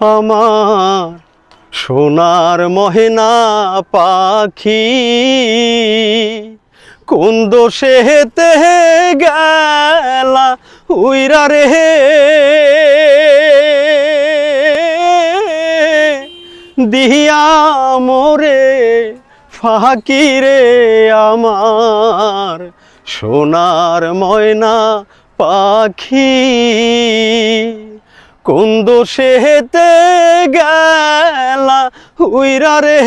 আমার সোনার মহেনা পাখি। কোন দোষে হেতে গেলা উইরা রে দিয়া মোরে ফাঁকি রে আমার সোনার ময়না পাখি। কোন দোষে হেতে গেলা উইরা রে?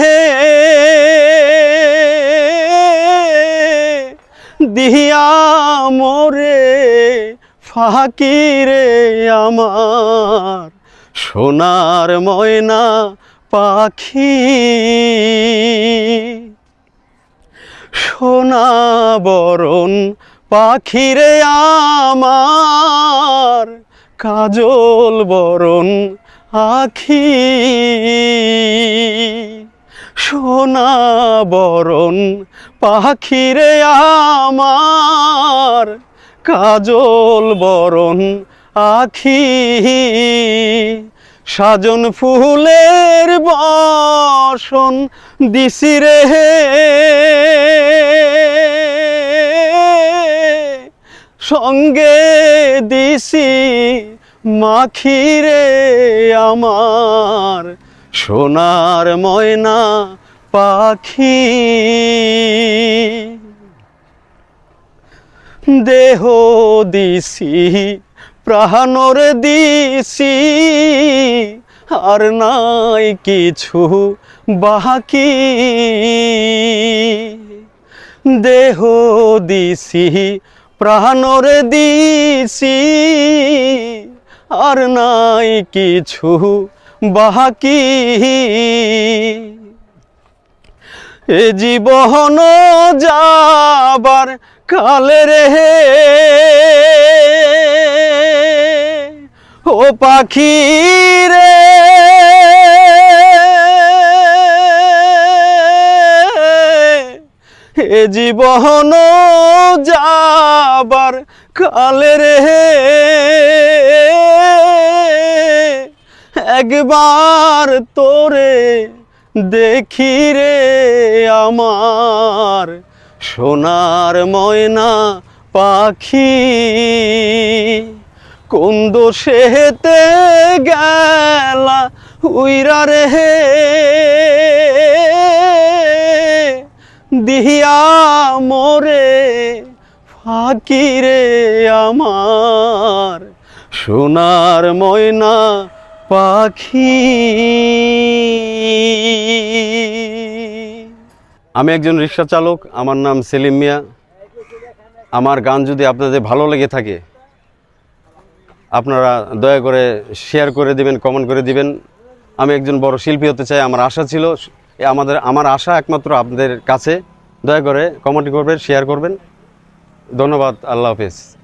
দিয়া মোরে ফাঁকি রে আমার সোনার ময়না পাখি। সোনা বরণ পাখিরে আমার কাজল বরণ আখি। সোনা বরণ পাখিরে আমার। কাজল বরণ আখি। সাজন ফুলের বসন দিশিরে সঙ্গে দিছি মাখিরে আমার সোনার ময়না পাখি। দেহ দিছি, প্রাণর দিছি, আর নাই কিছু বাকি। দেহ দিছি প্রাণর দিছি। আর নাই কিছু বাকি। এ জীবন যাবার কালে রে। ও পাখি রে। এ জীবন যাবার কালে রে। একবার তোরে দেখি রে আমার সোনার ময়না পাখি। কোন দোষেতে গেলা উইরা রে। দিয়া মোরে ফাঁকি রে আমার সোনার ময়না পাখি। আমি একজন রিক্সা চালক, আমার নাম সেলিম মিয়া। আমার গান যদি আপনাদের ভালো লেগে থাকে, আপনারা দয়া করে শেয়ার করে দিবেন কমেন্ট করে দিবেন। আমি একজন বড় শিল্পী হতে চাই, আমার আশা ছিল আমাদের, আমার আশা একমাত্র আপনাদের কাছে। দয়া করে কমেন্ট করবেন শেয়ার করবেন। ধন্যবাদ, আল্লাহ হাফেজ।